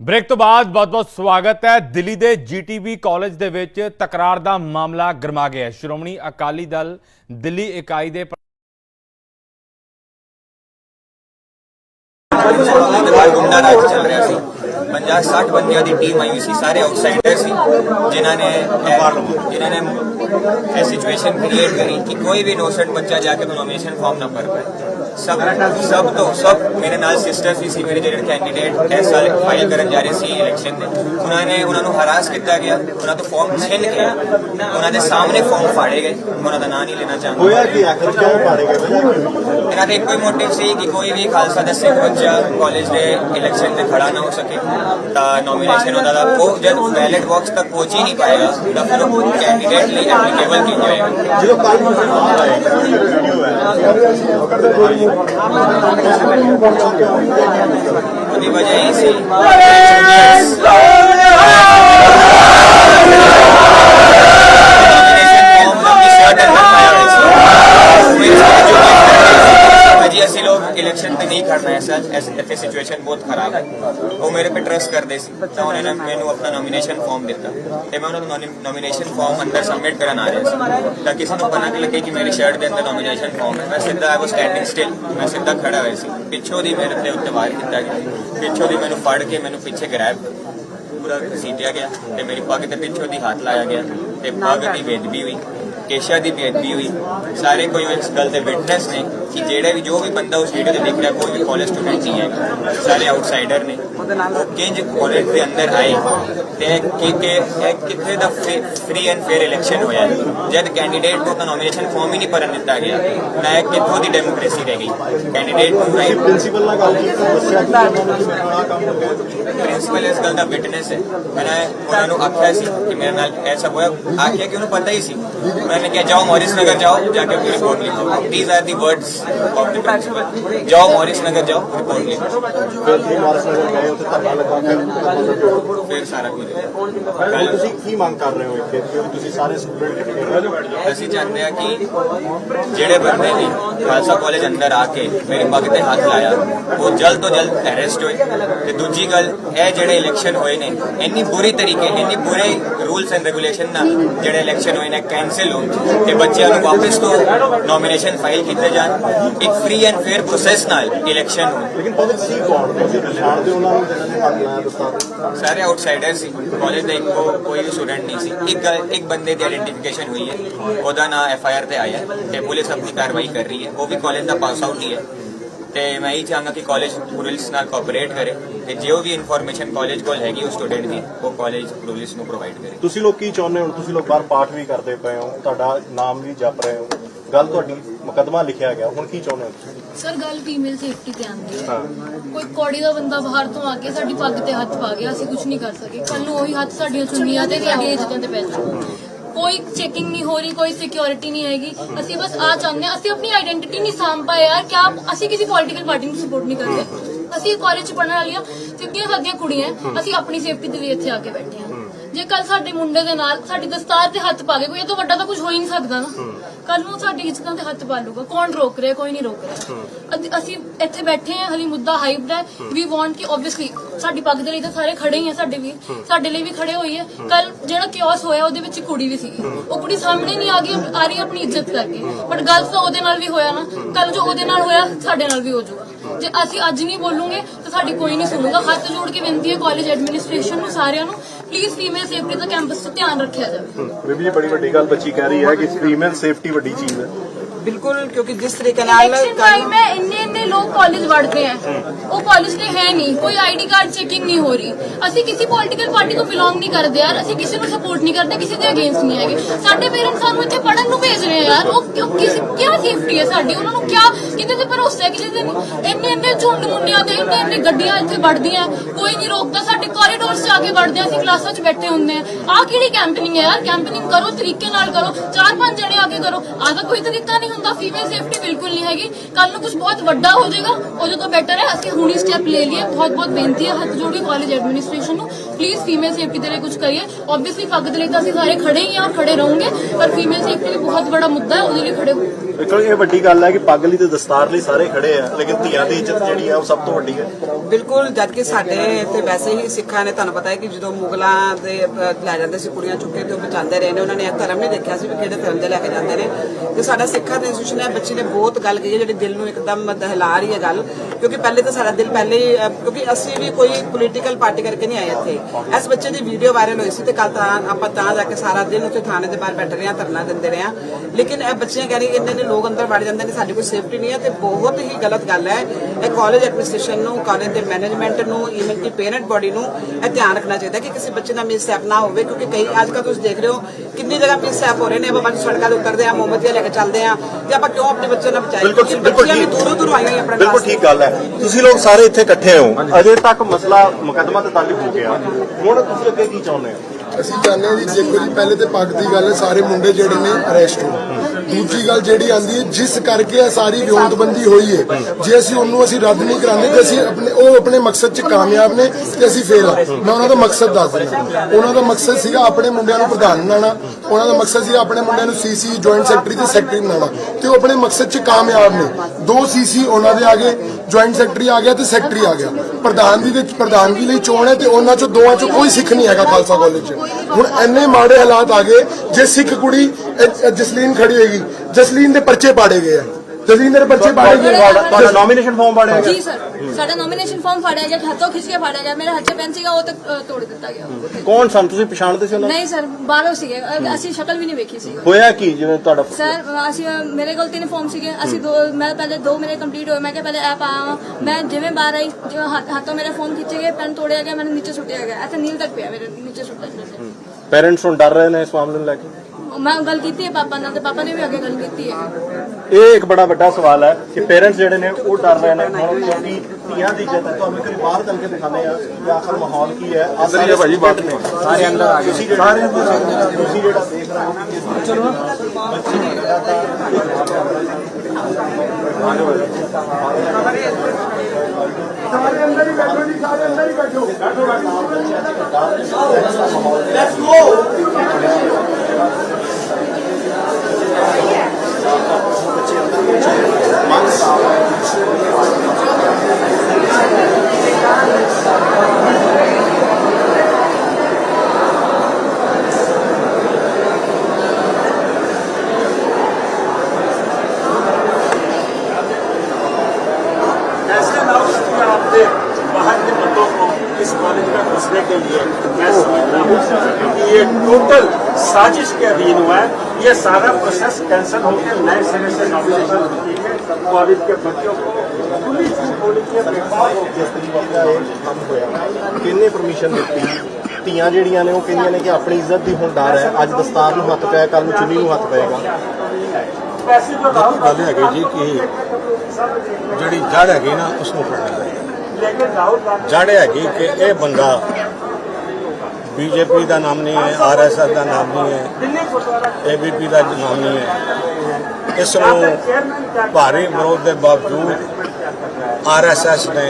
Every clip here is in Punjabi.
ਬ੍ਰੇਕ ਤੋਂ ਬਾਅਦ ਬਹੁਤ-ਬਹੁਤ ਸਵਾਗਤ ਹੈ ਦਿੱਲੀ ਦੇ ਜੀਟੀਬੀ ਕਾਲਜ ਦੇ ਵਿੱਚ ਤਕਰਾਰ ਦਾ ਮਾਮਲਾ ਗਰਮਾ ਗਿਆ ਹੈ। ਸ਼੍ਰੋਮਣੀ ਅਕਾਲੀ ਦਲ ਦਿੱਲੀ ਇਕਾਈ ਦੇ ਗੁੰਡਾ ਰਾਜ ਚੱਲ ਰਿਹਾ ਸੀ 50 60 ਬੰਦਿਆਂ ਦੀ ਟੀਮ ਆਈ ਸੀ, ਸਾਰੇ ਆਊਟਸਾਈਡਰ ਸੀ, ਜਿਨ੍ਹਾਂ ਨੇ ਜਿਨ੍ਹਾਂ ਨੇ ਇਹ ਸਿਚੁਏਸ਼ਨ ਕ੍ਰੀਏਟ ਕਰੀ ਕਿ ਕੋਈ ਵੀ ਇਨੋਸੈਂਟ ਬੱਚਾ ਜਾ ਕੇ ਨੋਮੀਨੇਸ਼ਨ ਫਾਰਮ ਨਾ ਭਰ ਪਾਏ ਸਭ ਸਭ ਤੋਂ ਸਭ ਮੇਰੇ ਨਾਲ ਸਿਸਟਰਸ ਵੀ ਸੀ ਮੇਰੇ ਜਿਹੜੇ ਕੈਂਡੀਡੇਟ ਇਸ ਸਾਲ ਫਾਈਲ ਕਰਨ ਜਾ ਰਹੇ ਸੀ ਇਲੈਕਸ਼ਨ ਦੇ ਉਹਨਾਂ ਨੇ ਉਹਨਾਂ ਨੂੰ ਹਰਾਸ ਕੀਤਾ ਗਿਆ। ਉਹਨਾਂ ਤੋਂ ਫਾਰਮ ਛਿਨ ਕੇ ਉਹਨਾਂ ਦੇ ਸਾਹਮਣੇ ਫਾਰਮ ਫਾੜੇ ਗਏ। ਉਹਨਾਂ ਦਾ ਨਾਂ ਨਹੀਂ ਲੈਣਾ ਚਾਹੁੰਦਾ। ਹੋਇਆ ਕਿ? ਆਖਰ ਕਿਉਂ ਪਾੜੇ ਗਏ? ਇਹਨਾਂ ਦਾ ਇੱਕੋ ਹੀ ਮੋਟਿਵ ਸੀ ਕਿ ਕੋਈ ਵੀ ਖਾਲਸਾ ਦਾ ਸਿੱਖ ਬੱਚਾ ਕਾਲਜ ਦੇ ਇਲੈਕਸ਼ਨ ਤੇ ਖੜਾ ਨਾ ਹੋ ਸਕੇ। ਤਾਂ ਨੋਮੀਨੇਸ਼ਨ ਉਹਦਾ ਦਾ ਉਹ ਜਦ ਬੈਲਟ ਬਾਕਸ ਤੱਕ ਪਹੁੰਚ ਹੀ ਨਹੀਂ ਪਾਏਗਾ ਤਾਂ ਫਿਰ ਉਹ ਕੈਂਡੀਡੇਟ ਲਈ ਐਪਲੀਕੇਬਲ ਨਹੀਂ ਹੋਏਗਾ ਜਦੋਂ ਕੱਲ ਨੂੰ ਆਏ ਵੀਡੀਓ ਹੈ ਉਹਦੀ ਵਜ੍ਹਾ ਇਹ ਸੀ ਅਜੀ ਅਸੀਂ ਲੋਕ ਇਲੈਕਸ਼ਨ ਤੇ ਇੱਥੇ ਸਿਚੁਏਸ਼ਨ ਬਹੁਤ ਖਰਾਬ ਹੈ। ਉਹ ਮੇਰੇ ਤੇ ਟਰਸਟ ਕਰਦੇ ਸੀ। ਤਾਂ ਉਹਨਾਂ ਨੇ ਮੈਨੂੰ ਆਪਣਾ ਨੋਮੀਨੇਸ਼ਨ ਫਾਰਮ ਦਿੱਤਾ। ਤੇ ਮੈਂ ਉਹਨਾਂ ਨੂੰ ਨੋਮੀਨੇਸ਼ਨ ਫਾਰਮ ਅੰਦਰ ਸਬਮਿਟ ਕਰਨ ਆ ਰਿਹਾ ਸੀ। ਤਾਂ ਕਿਸੇ ਨੂੰ ਪਤਾ ਨਹੀਂ ਲੱਗੇ ਕਿ ਮੇਰੀ ਸ਼ਰਟ ਦੇ ਅੰਦਰ ਨੋਮੀਨੇਸ਼ਨ ਫਾਰਮ ਹੈ। ਮੈਂ ਸਿੱਧਾ ਆਈ ਵਾਸ ਸਟੈਂਡਿੰਗ ਸਟਿਲ ਮੈਂ ਸਿੱਧਾ ਖੜਾ ਹੋਇਆ ਸੀ। ਪਿੱਛੋਂ ਦੀ ਮੇਰੇ ਤੇ ਉੱਤੇ ਵਾਰ ਕੀਤਾ ਗਿਆ। ਪਿੱਛੋਂ ਦੀ ਮੈਨੂੰ ਫੜ ਕੇ ਮੈਨੂੰ ਪਿੱਛੇ ਗ੍ਰੈਬ ਪੂਰਾ ਸੀਟਿਆ ਗਿਆ। ਤੇ ਮੇਰੀ ਪੱਗ ਤੇ ਪਿੱਛੋਂ ਦੀ ਹੱਥ ਲਾਇਆ ਗਿਆ। ਤੇ ਪੱਗ ਦੀ ਬੇਦਬੀ ਹੋਈ। ਕੇਸ਼ਾ ਦੀ ਬੇਦਬੀ ਹੋਈ। ਸਾਰੇ ਕੋਈ ਇਸ ਗੱਲ ਦੇ ਵਿਟਨੈਸ ਨੇ ਕਿ ਜਿਹੜੇ ਵੀ ਜੋ ਵੀ ਬੰਦਾ ਉਸ ਵੀਡੀਓ ਤੇ ਦਿਖ ਰਿਹਾ ਕੋਈ ਵੀ ਕਾਲਜ ਸਟੂਡੈਂਟ ਨਹੀਂ ਹੈ। ਸਾਰੇ ਆਊਟਸਾਈਡਰ ਨੇ। ਕਿੰਜ ਕਾਲਜ ਦੇ ਅੰਦਰ ਆਏ ਤੇ ਕਿ ਕਿ ਕਿੱਥੇ ਦਾ ਫ੍ਰੀ ਐਂਡ ਫੇਅਰ ਇਲੈਕਸ਼ਨ ਹੋਇਆ। ਜਦ ਕੈਂਡੀਡੇਟ ਨੂੰ ਨੋਮੀਨੇਸ਼ਨ ਫਾਰਮ ਹੀ ਨਹੀਂ ਭਰਨ ਦਿੱਤਾ ਗਿਆ। ਨਾ ਕਿੱਥੋਂ ਦੀ ਡੈਮੋਕ੍ਰੇਸੀ ਰਹਿ ਗਈ। ਕੈਂਡੀਡੇਟ ਨੂੰ ਰਾਈਟ ਪ੍ਰਿੰਸੀਪਲ ਨਾਲ ਗੱਲ ਕੀਤੀ ਪ੍ਰਿੰਸੀਪਲ ਇਸ ਗੱਲ ਦਾ ਵਿਟਨੈਸ ਹੈ। ਮੈਂ ਉਹਨਾਂ ਨੂੰ ਆਖਿਆ ਸੀ ਕਿ ਮੇਰੇ ਨਾਲ ਐਸਾ ਹੋਇਆ। ਆਖਿਆ ਕਿ ਉਹਨੂੰ ਪਤਾ ਹੀ ਸੀ। मैंने कहा जाओ मॉरिस नगर जाओ जाके अपनी रिपोर्ट लिखो these are the words of the principal जाओ मॉरिस नगर जाओ रिपोर्ट लिखो ਫਿਰ ਤੁਸੀਂ ਮਾਰਸ ਨਗਰ ਗਏ ਉੱਥੇ ਧਰਨਾ ਲਗਾ ਫਿਰ फिर सारा कुछ ਹੁਣ ਤੁਸੀਂ ਕੀ ਮੰਗ ਕਰ ਰਹੇ ਹੋ ਇੱਥੇ ਕਿ ਤੁਸੀਂ ਸਾਰੇ ਸਟੂਡੈਂਟ ਇਕੱਠੇ ਹੋ ਅਸੀਂ ਚਾਹੁੰਦੇ ਹਾਂ ਕਿ ਜਿਹੜੇ ਬੰਦੇ ਨੇ ਖਾਲਸਾ ਕਾਲਜ ਅੰਦਰ ਆ ਕੇ ਮੇਰੇ ਪੱਗ ਤੇ ਹੱਥ ਲਾਇਆ ਉਹ ਜਲਦ ਤੋਂ ਜਲਦ ਅਰੈਸਟ ਹੋਏ ਤੇ ਦੂਜੀ ਗੱਲ ਇਹ ਜਿਹੜੇ ਇਲੈਕਸ਼ਨ ਹੋਏ ਨੇ ਇੰਨੀ ਬੁਰੀ ਤਰੀਕੇ ਇੰਨੀ ਬੁਰੇ ਰੂਲਸ ਐਂਡ ਰੈਗੂਲੇਸ਼ਨ ਨਾਲ ਜਿਹੜੇ ਇਲੈਕਸ਼ਨ ਹੋਏ ਨੇ ਕੈਨਸਲ ਹੋਣ ਤੇ ਬੱਚਿਆਂ ਨੂੰ ਵਾਪਸ ਤੋਂ ਨੋਮੀਨੇਸ਼ਨ ਫਾਈਲ ਕੀਤੇ ਜਾਣ। ਇੱਕ ਫ੍ਰੀ ਐਂਡ ਫੇਅਰ ਪ੍ਰੋਸੈਸ ਨਾਲ ਇਲੈਕਸ਼ਨ ਹੋਣ ਲੇਕਿਨ ਪਬਲਿਕ ਸੀ ਕੌਣ ਤੁਸੀਂ ਪਛਾਣਦੇ ਹੋ ਉਹਨਾਂ ਨੂੰ ਜਿਹਨਾਂ ਨੇ ਹੱਥ ਲਾਇਆ ਦੱਸਾਂ ਸਾਰੇ ਆਊਟਸਾਈਡਰ ਸੀ। ਕਾਲਜ ਦਾ ਇੱਕੋ ਕੋਈ ਵੀ ਸਟੂਡੈਂਟ ਨਹੀਂ ਸੀ। ਇੱਕ ਗੱਲ- ਇੱਕ ਬੰਦੇ ਦੀ ਆਇਡੈਂਟੀਫਿਕੇਸ਼ਨ ਹੋਈ ਹੈ। ਉਹਦਾ ਨਾਂ ਐਫ ਆਈ ਆਰ ਤੇ ਆਇਆ ਹੈ ਤੇ ਪੁਲਿਸ ਆਪਣੀ ਕਾਰਵਾਈ ਕਰ ਰਹੀ ਹੈ। ਉਹ ਵੀ ਕਾਲਜ ਦਾ ਪਾਸ ਆਊਟ ਹੀ ਹੈ। ਤੇ ਮੈਂ ਇਹ ਚਾਹਾਂਗਾ ਕਿ ਕਾਲਜ ਪੁਲਿਸ ਨਾਲ ਕੋਆਪਰੇਟ ਕਰੇ ਤੇ ਜੋ ਵੀ ਇਨਫੋਰਮੇਸ਼ਨ ਕਾਲਜ ਕੋਲ ਹੈਗੀ ਉਸ ਸਟੂਡੈਂਟ ਦੀ ਉਹ ਕਾਲਜ ਪੁਲਿਸ ਨੂੰ ਪ੍ਰੋਵਾਈਡ ਕਰੇ। ਤੁਸੀਂ ਲੋਕ ਕੀ ਚਾਹੁੰਦੇ ਹੋ? ਤੁਸੀਂ ਲੋਕ ਬਾਹਰ ਪਾਠ ਵੀ ਕਰਦੇ ਪਏ ਹੋ ਤੁਹਾਡਾ ਨਾਮ ਵੀ ਜਪ ਰਹੇ ਹੋ। ਗੱਲ ਤੁਹਾਡੀ ਮੁਕੱਦਮਾ ਲਿਖਿਆ ਗਿਆ ਹੁਣ ਕੀ ਚਾਹੁੰਦੇ ਹੋ ਸਰ ਗੱਲ ਫੀਮੇਲ ਸੇਫਟੀ ਤੇ ਆਉਂਦੀ ਹੈ। ਹਾਂ। ਕੋਈ ਕੌੜੀ ਦਾ ਬੰਦਾ ਬਾਹਰ ਤੋਂ ਆ ਕੇ ਸਾਡੀ ਪੱਗ ਤੇ ਹੱਥ ਪਾ ਗਿਆ ਅਸੀਂ ਕੁਝ ਨਹੀਂ ਕਰ ਸਕੇ। ਕੱਲ ਨੂੰ ਉਹੀ ਹੱਥ ਸਾਡੀਆਂ ਚੁੰਨੀਆਂ ਤੇ ਸਾਡੀਆਂ ਇੱਜ਼ਤਾਂ ਤੇ ਪੈ ਜਾਣ। ਕੋਈ ਚੈਕਿੰਗ ਨਹੀਂ ਹੋ ਰਹੀ, ਕੋਈ ਸਿਕਿਉਰਿਟੀ ਨਹੀਂ ਹੈਗੀ। ਅਸੀਂ ਬਸ ਆ ਚਾਹੁੰਦੇ ਹਾਂ, ਅਸੀਂ ਆਪਣੀ ਆਇਡੈਂਟੀਟੀ ਨਹੀਂ ਸਾਂਭ ਪਾਏ ਯਾਰ ਕਿਆ ਅਸੀਂ ਕਿਸੇ ਪੋਲੀਟੀਕਲ ਪਾਰਟੀ ਨੂੰ ਸਪੋਰਟ ਨਹੀਂ ਕਰਦੇ। ਅਸੀਂ ਕਾਲਜ ਚ ਪੜਨ ਵਾਲੀਆਂ ਸਿੱਧੀਆਂ ਸਾਡੀਆਂ ਕੁੜੀਆਂ, ਅਸੀਂ ਆਪਣੀ ਸੇਫਟੀ ਦੇ ਲਈ ਇੱਥੇ ਆ ਕੇ ਬੈਠੇ ਹਾਂ। ਜੇ ਕੱਲ ਸਾਡੇ ਮੁੰਡੇ ਦੇ ਨਾਲ ਸਾਡੀ ਦਸਤਾਰ ਤੇ ਹੱਥ ਪਾ ਕੇ ਕੋਈ ਇਹ ਤੋਂ ਵੱਡਾ ਤਾਂ ਕੁਝ ਹੋ ਹੀ ਨਹੀਂ ਸਕਦਾ ਨਾ। ਕੱਲ ਨੂੰ ਸਾਡੀ ਇੱਜ਼ਤਾਂ ਤੇ ਹੱਥ ਪਾ ਲੂਗਾ। ਕੌਣ ਰੋਕ ਰਿਹਾ ਕੋਈ ਨਹੀਂ ਰੋਕ ਰਿਹਾ। ਅੱਜ ਅਸੀਂ ਇੱਥੇ ਬੈਠੇ ਹਾਂ ਹਲੀ ਮੁੱਦਾ ਹਾਈਪਡ ਹੈ। ਵੀ ਵਾਂਟ ਕਿ ਆਬਵੀਅਸਲੀ ਸਾਡੀ ਪੱਗ ਦੇ ਲਈ ਤਾਂ ਸਾਰੇ ਖੜੇ ਹੀ ਆ ਸਾਡੇ ਵੀਰ ਸਾਡੇ ਲਈ ਵੀ ਖੜੇ ਹੋਈ ਹੈ। ਕੱਲ ਜਿਹੜਾ ਕਿਓਸ ਹੋਇਆ ਉਹਦੇ ਵਿੱਚ ਕੁੜੀ ਵੀ ਸੀ ਉਹ ਕੁੜੀ ਸਾਹਮਣੇ ਨਹੀਂ ਆ ਗਈ ਆ ਰਹੀ ਆਪਣੀ ਇੱਜ਼ਤ ਕਰਕੇ। ਬਟ ਗੱਲ ਤਾਂ ਉਹਦੇ ਨਾਲ ਵੀ ਹੋਇਆ ਨਾ। ਕੱਲ ਜੋ ਉਹਦੇ ਨਾਲ ਹੋਇਆ ਸਾਡੇ ਨਾਲ ਵੀ ਹੋ ਜਾਊਗਾ। ਜੇ ਅਸੀਂ ਅੱਜ ਨਹੀਂ ਬੋਲੂਗੇ ਤਾਂ ਸਾਡੀ ਕੋਈ ਨਹੀਂ ਸੁਣੂਗਾ। ਹੱਥ ਜੋੜ ਕੇ ਬੇਨਤੀ ਹੈ ਕਾਲਜ ਐਡਮਿਨਿਸਟ੍ਰੇਸ਼ਨ ਨੂੰ ਸਾਰਿਆਂ ਨੂੰ ਪਲੀਜ਼ ਫੀਮੇਲ ਸੇਫਟੀ ਦਾ ਕੈਂਪਸ ਚ ਧਿਆਨ ਰੱਖਿਆ ਜਾਵੇ। ਬੀਬੀ ਜੀ ਬੜੀ ਵੱਡੀ ਗੱਲ ਬੱਚੀ ਕਹਿ ਰਹੀ ਹੈ ਕਿ ਫੀਮੇਲ ਸੇਫਟੀ ਵੱਡੀ ਚੀਜ਼ ਹੈ। ਬਿਲਕੁਲ ਕਿਉਂਕਿ ਜਿਸ ਤਰੀਕੇ ਨਾਲ ਟਾਈਮ ਹੈ ਇੰਨੇ ਇੰਨੇ ਲੋਕ ਕਾਲਜ ਵੜਦੇ ਆ ਉਹ ਕਾਲਜ ਦੇ ਹੈ ਨਹੀਂ ਕੋਈ ਆਈਡੀ ਕਾਰਡ ਚੈਕਿੰਗ ਨਹੀਂ ਹੋ ਰਹੀ। ਅਸੀਂ ਕਿਸੇ ਪੋਲੀਟੀਕਲ ਪਾਰਟੀ ਤੋਂ ਬਿਲੋਂਗ ਨਹੀਂ ਕਰਦੇ ਯਾਰ ਅਸੀਂ ਕਿਸੇ ਨੂੰ ਸਪੋਰਟ ਨਹੀਂ ਕਰਦੇ ਕਿਸੇ ਦੇ ਅਗੇਂਸਟ ਨਹੀਂ ਹੈਗੇ। ਸਾਡੇ ਪੇਰੈਂਟਸ ਸਾਨੂੰ ਇੱਥੇ ਪੜਨ ਨੂੰ ਭੇਜ ਰਹੇ ਆ ਯਾਰ ਉਹ ਕਿਸ ਕੀ ਸੇਫਟੀ ਹੈ ਸਾਡੀ? ਉਹਨਾਂ ਨੂੰ ਕਿਆ ਕਿਤੇ ਤੇ ਭਰੋਸਾ ਹੈ ਕਿਤੇ ਤੇ ਨਹੀਂ? ਇੰਨੇ ਇੰਨੇ ਝੁੰਡ ਮੁੰਡਿਆਂ ਦੇ ਇੰਨੇ ਇੰਨੇ ਗੱਡੀਆਂ ਇੱਥੇ ਵੜਦੀਆਂ। ਕੋਈ ਨਹੀਂ ਰੋਕਦਾ ਸਾਡੇ ਕੋਰੀਡੋਰਸ 'ਚ ਆ ਕੇ ਵੜਦੇ ਆ ਅਸੀਂ ਕਲਾਸਾਂ 'ਚ ਬੈਠੇ ਹੁੰਦੇ ਆ। ਆ ਕਿਹੜੀ ਕੈਂਪੇਨਿੰਗ ਹੈ ਯਾਰ? ਕੈਂਪੇਨਿੰਗ ਕਰੋ ਤਰੀਕੇ ਨਾਲ ਕਰੋ ਚਾਰ ਪੰਜ ਜਣੇ ਆ ਕੇ ਕਰੋ। ਆ ਤਾਂ ਕੋਈ ਤਰੀਕਾ ਨਹੀਂ। ਹੁੰਦਾ ਫੀਮੇਲ ਸੇਫਟੀ ਬਿਲਕੁਲ ਨਹੀਂ ਹੈਗੀ। ਕੱਲ ਨੂੰ ਕੁਝ ਬਹੁਤ ਵੱਡਾ ਹੋ ਜਾਏਗਾ ਉਹਦੇ ਤੋਂ ਬੈਟਰ ਹੈ ਅਸੀਂ ਹੁਣੀ ਸਟੈਪ ਲੈ ਲਈਏ। ਬਹੁਤ ਬਹੁਤ ਬੇਨਤੀ ਹੈ ਹੱਥ ਜੋੜੀ ਕਾਲਜ ਐਡਮਿਨਿਸਟ੍ਰੇਸ਼ਨ ਨੂੰ। ਪਲੀਜ਼ ਫੀਮੇਲ ਸੇਫਟੀ ਦੇ ਲਈ ਕੁਝ ਕਰੀਏ। ਆਬਵੀਅਸਲੀ ਪੱਗ ਦੇ ਲਈ ਤਾਂ ਅਸੀਂ ਸਾਰੇ ਖੜੇ ਹੀ ਆ ਔਰ ਖੜੇ ਰਹੋਗੇ ਪਰ ਫੀਮੇਲ ਸੇਫਟੀ ਵੀ ਬਹੁਤ ਬੜਾ ਮੁੱਦਾ ਹੈ ਉਹਦੇ ਲਈ ਖੜੇ ਹੋ ਦੇਖੋ ਇਹ ਵੱਡੀ ਗੱਲ ਹੈ ਕਿ ਪੱਗ ਲਈ ਤੇ ਦਸਤਾਰ ਲਈ ਸਾਰੇ ਖੜੇ ਆ ਲੇਕਿਨ ਧੀਆਂ ਦੀ ਇੱਜ਼ਤ ਜਿਹੜੀ ਹੈ ਉਹ ਸਭ ਤੋਂ ਵੱਡੀ ਹੈ। ਬਿਲਕੁਲ ਜਦ ਕਿ ਸਾਡੇ ਤੇ ਵੈਸੇ ਹੀ ਸਿੱਖਾਂ ਨੇ ਤੁਹਾਨੂੰ ਪਤਾ ਹੈ ਕਿ ਜਦੋਂ ਮੁਗਲਾਂ ਦੇ ਲੈ ਜਾਂਦੇ ਸੀ ਕੁੜੀਆਂ ਚੁੱਕੇ ਤੇ ਉਹ ਬਚਾਉਂਦੇ ਰਹੇ ਨੇ ਉਹਨਾਂ ਨੇ ਇਹ ਧਰਮ ਨਹੀਂ ਦੇਖਿਆ ਸੀ ਵੀ ਕਿਹੜੇ ਧਰਮ ਦੇ ਲੈ ਕੇ ਜਾਂਦੇ ਨੇ। ਤੇ ਸਾਡਾ ਸਿੱਖਾਂ ਦੇ ਇੰਸਟੀਟਿਊਸ਼ਨ ਹੈ ਬੱਚੀ ਨੇ ਬਹੁਤ ਗੱਲ ਕਹੀ ਹੈ ਜਿਹੜੀ ਦਿਲ ਨੂੰ ਇੱਕਦਮ ਦਹਿਲਾ ਰਹੀ ਹੈ ਗੱਲ ਕਿਉਂਕਿ ਪਹਿਲੇ ਤਾਂ ਸਾਡਾ ਦਿਲ ਪਹਿਲੇ ਹੀ ਅਹ, ਕਿਉਂਕਿ ਅਸੀਂ ਵੀ ਕੋਈ ਪੋਲੀਟੀਕਲ ਪਾਰਟੀ ਕਰਕੇ ਨਹੀਂ ਆਏ ਇੱਥੇ। ਇਸ ਬੱਚੇ ਦੀ ਵੀਡੀਓ ਵਾਇਰਲ ਹੋਈ ਸੀ ਤੇ ਕੱਲ ਤਾਂ ਆਪਾਂ ਤਾਂ ਜਾ ਕੇ ਸਾਰਾ ਦਿਨ ਉੱਥੇ ਥਾਣੇ ਦੇ ਬਾਹਰ ਬੈਠ ਰਹੇ ਹਾਂ ਧਰਨਾ ਦਿੰਦੇ ਰਹੇ ਹਾਂ। ਲੇਕਿਨ ਇਹ ਬੱਚੀਆਂ ਕਹਿ ਰਹੀਆਂ ਇੰਨੇ ਨੇ ਲੋਕ ਅੰਦਰ ਵੜ ਜਾਂਦੇ ਨੇ ਸਾਡੀ ਕੋਈ ਸੇਫਟੀ ਨਹੀਂ ਹੈ ਤੇ ਬਹੁਤ ਹੀ ਗਲਤ ਗੱਲ ਹੈ। ਇਹ ਕਾਲਜ ਐਡਮਿਨਿਸਟ੍ਰੇਸ਼ਨ ਨੂੰ ਕਾਲਜ ਦੇ ਮੈਨੇਜਮੈਂਟ ਨੂੰ ਇਵਨ ਕਿ ਪੇਰੈਂਟ ਬੋਡੀ ਨੂੰ ਇਹ ਧਿਆਨ ਰੱਖਣਾ ਚਾਹੀਦਾ ਕਿ ਕਿਸੇ ਬੱਚੇ ਦਾ ਮਿਸਹੈਪ ਨਾ ਹੋਵੇ ਕਿਉਂਕਿ ਕਈ ਅੱਜ ਕੱਲ੍ਹ ਤੁਸੀਂ ਦੇਖ ਰਹੇ ਹੋ ਕਿੰਨੀ ਜਗ੍ਹਾ ਮਿਸਹੈਪ ਹੋ ਰਹੇ ਨੇ ਬਾਬਾ ਬੱਚੇ ਸੜਕਾਂ ਤੇ ਉਤਰਦੇ ਆ ਮੋਮਬੱਤੀਆਂ ਲੈ ਕੇ ਚੱਲਦੇ ਆ ਤੇ ਆਪਾਂ ਕਿਉਂ ਆਪਣੇ ਬੱਚੇ ਨਾਲ ਬਚਾਈਏ ਬਿਲਕੁਲ ਠੀਕ ਦੂਰੋਂ ਦੂਰੋਂ ਆਈਆਂ ਹੋਈਆਂ ਆਪਣੇ ਬਿਲਕੁਲ ਵਾਸਤੇ। ਠੀਕ ਗੱਲ ਹੈ। ਤੁਸੀਂ ਲੋਕ ਸਾਰੇ ਇੱਥੇ ਇਕੱਠੇ ਹੋ। ਅਜੇ ਤੱਕ ਮਸਲਾ ਮੁਕੱਦਮਾ ਤੇ ਤਾਲਿਕ ਹੋ ਗਿਆ। ਹੁਣ ਤੁਸੀਂ ਅੱਗੇ ਕੀ ਚਾਹੁੰਦੇ ਹੋ? ਅਸੀਂ ਚਾਹੁੰਦੇ ਹਾਂ ਜੀ ਦੇਖੋ ਜੀ ਪਹਿਲੇ ਤੇ ਪੱਗ ਦੀ ਗੱਲ ਹੈ ਸਾਰੇ ਮੁੰਡੇ ਜਿਹੜੇ ਨੇ ਅਰੈਸਟ ਹੋ ਦੂਜੀ ਗੱਲ ਜਿਹੜੀ ਆਂਦੀ ਹੈ, ਜਿਸ ਕਰਕੇ ਇਹ ਸਾਰੀ ਵਿਉਂਤਬੰਦੀ ਹੋਈ ਹੈ, ਜੇ ਅਸੀਂ ਉਹਨੂੰ ਅਸੀਂ ਰੱਦ ਨਹੀਂ ਕਰਾਂਦੇ ਤੇ ਅਸੀਂ ਆਪਣੇ ਉਹ ਆਪਣੇ ਮਕਸਦ 'ਚ ਕਾਮਯਾਬ ਨੇ ਤੇ ਅਸੀਂ ਫੇਲ ਆ। ਮੈਂ ਉਹਨਾਂ ਦਾ ਮਕਸਦ ਦੱਸ ਦਿੰਦਾ। ਉਹਨਾਂ ਦਾ ਮਕਸਦ ਸੀਗਾ ਆਪਣੇ ਮੁੰਡਿਆਂ ਨੂੰ ਪ੍ਰਧਾਨ ਬਣਾਉਣਾ। ਉਹਨਾਂ ਦਾ ਮਕਸਦ ਸੀਗਾ ਆਪਣੇ ਮੁੰਡਿਆਂ ਨੂੰ ਸੀਸੀ ਜੁਆਇੰਟ ਸੈਕਟਰੀ ਤੇ ਸੈਕਟਰੀ ਬਣਾਉਣਾ। ਤੇ ਉਹ ਆਪਣੇ ਮਕਸਦ 'ਚ ਕਾਮਯਾਬ ਨੇ। ਦੋ ਸੀਸੀ ਉਹਨਾਂ ਦੇ ਆ ਗਏ ਜੁਆਇੰਟ ਸੈਕਟਰੀ ਆ ਗਿਆ ਤੇ ਸੈਕਟਰੀ ਆ ਗਿਆ। ਪ੍ਰਧਾਨ ਦੀ ਤੇ ਪ੍ਰਧਾਨਗੀ ਲਈ ਚੋਣ ਹੈ ਤੇ ਉਹਨਾਂ 'ਚੋਂ ਦੋਵਾਂ 'ਚੋਂ ਕੋਈ ਸਿੱਖ ਨਹੀਂ ਹੈਗਾ ਖਾਲਸਾ ਕਾਲਜ 'ਚ। ਹੁਣ ਇੰਨੇ ਮਾੜੇ ਹਾਲਾਤ ਆ ਗਏ, ਜੇ ਸਿੱਖ ਕੁੜੀ ਜਸਲੀਨ ਖੜੀ ਹੋਏਗੀ। ਜਸਲੀਨ ਦੇ ਪਰਚੇ ਪਾੜੇ ਗਏ ਆ। ਜਸਲੀਨ ਦੇ ਪਰਚੇ ਪਾੜੇ ਗਏ ਤੁਹਾਡਾ ਨੋਮੀਨੇਸ਼ਨ ਫਾਰਮ ਪਾੜਿਆ ਗਿਆ। ਜੀ ਸਰ ਸਾਡਾ ਨੋਮੀਨੇਸ਼ਨ ਫਾਰਮ ਫਾੜਿਆ ਗਿਆ ਹੱਥੋਂ ਖਿੱਚ ਕੇ ਫਾੜਿਆ ਗਿਆ। ਮੇਰੇ ਹੱਥ ਪੈਨ ਸੀਗਾ ਉਹ ਤੱਕ ਤੋੜ ਦਿੱਤਾ ਗਿਆ। ਕੌਣ ਸਨ? ਤੁਸੀਂ ਪਛਾਣਦੇ ਸੀ ਉਹਨਾਂ ਨੂੰ? ਨਹੀਂ ਸਰ ਬਾਹਰੋਂ ਸੀਗੇ। ਅਸੀਂ ਸ਼ਕਲ ਵੀ ਨਹੀਂ ਵੇਖੀ ਸੀ। ਹੋਇਆ ਕੀ ਜਿਵੇਂ ਤੁਹਾਡਾ ਸਰ ਅਸੀਂ ਮੇਰੇ ਕੋਲ ਤਿੰਨ ਫਾਰਮ ਸੀਗੇ। ਅਸੀਂ ਦੋ ਮੈਂ ਪਹਿਲੇ ਦੋ ਮੇਰੇ ਕੰਪਲੀਟ ਹੋਏ। ਮੈਂ ਕਿਹਾ ਪਹਿਲੇ ਐਪ ਆਇਆ ਮੈਂ ਜਿਵੇਂ ਬਾਹਰ ਆਈ ਜਿਵੇਂ ਹੱਥ- ਹੱਥੋਂ ਮੇਰੇ ਫੋਨ ਖਿੱਚੇ ਗਏ ਪੈਨ ਤੋੜਿਆ ਗਿਆ ਮੈਨੂੰ ਨੀਚੇ ਸੁੱਟਿਆ ਗਿਆ। ਇੱਥੇ ਨੀਲ ਤੱਕ ਪਿਆ ਮੇਰੇ ਨੀਚੇ ਸੁੱਟਿਆ ਗਿਆ। ਪੇਰੈਂਟਸ ਹੁਣ ਡਰ ਰਹੇ ਨੇ ਇਸ ਮਾਮਲੇ ਨੂੰ ਲੈ ਕੇ? ਮੈਂ ਗੱਲ ਕੀਤੀ ਹੈ ਪਾਪਾ ਨਾਲ ਤੇ ਪਾਪਾ ਨੇ ਵੀ ਅੱਗੇ ਗੱਲ ਕੀਤੀ ਹੈ। ਇਹ ਇੱਕ ਬੜਾ ਵੱਡਾ ਸਵਾਲ ਹੈ ਕਿ ਪੇਰੈਂਟਸ ਜਿਹੜੇ ਨੇ ਉਹ ਡਰ ਰਹੇ ਨੇ। ਹੁਣ ਕਿਉਂਕਿ ਧੀਆਂ ਦੀ ਇੱਜ਼ਤ ਹੈ ਤੁਹਾਨੂੰ ਇੱਕ ਵਾਰੀ ਬਾਹਰ ਚੱਲ ਕੇ ਦਿਖਾਉਂਦੇ ਆ ਕਿ ਆਖਰ ਮਾਹੌਲ ਕੀ ਹੈ। ਆ ਸਾਰੇ ਭਾਜੀ ਬਾਤ ਨੇ ਸਾਰੇ ਅੰਦਰ ਆ ਗਏ। ਤੁਸੀਂ ਸਾਰੇ ਅੰਦਰ ਆ ਗਏ। ਤੁਸੀਂ ਜਿਹੜਾ ਦੇਖ ਰਹੇ ਹੋ ਕਿ ਇਸ ਚਲੋ। ਬੱਚੀ ਲਗਾਤਾਰ ऐसे टोटल साजिश के अधीन हुआ है ये सारा प्रोसेस कैंसिल होकर नए सिरे से नॉमिनेशन होती है कॉलेज के बच्चों को खुली छूट होनी चाहिए प्लेटफॉर्म हो ਜਿਸ ਤਰੀਕੇ ਦਾ ਇਹ ਕੰਮ ਹੋਇਆ ਕਿੰਨੇ ਪਰਮਿਸ਼ਨ ਦਿੱਤੀ ਧੀਆਂ ਜਿਹੜੀਆਂ ਨੇ ਉਹ ਕਹਿੰਦੀਆਂ ਨੇ ਕਿ ਆਪਣੀ ਇੱਜ਼ਤ ਦੀ ਹੁਣ ਡਰ ਹੈ ਅੱਜ ਦਸਤਾਰ ਨੂੰ ਹੱਥ ਪਿਆ ਕੱਲ ਨੂੰ ਚੁੰਨੀ ਨੂੰ ਹੱਥ ਪਏਗਾ पैसे जो राहुल ਗੱਲ ਹੈਗੀ ਜੀ ਕਿ ਜਿਹੜੀ ਜੜ ਹੈਗੀ ਨਾ ਉਸ ਨੂੰ ਫੜਨਾ ਚਾਹੀਦਾ लेकिन राहुल गांधी ਜੜ ਹੈਗੀ ਕਿ ਇਹ ਬੰਦਾ ਬੀਜੇਪੀ ਦਾ ਨਾਮ ਨਹੀਂ ਹੈ ਆਰਐਸਐਸ ਦਾ ਨਾਮ ਨਹੀਂ ਹੈ ਏਬੀਪੀ ਦਾ ਨਾਮ ਨਹੀਂ ਹੈ। ਇਸ ਨੂੰ ਭਾਰੀ ਵਿਰੋਧ ਦੇ ਬਾਵਜੂਦ ਆਰਐਸਐਸ ਨੇ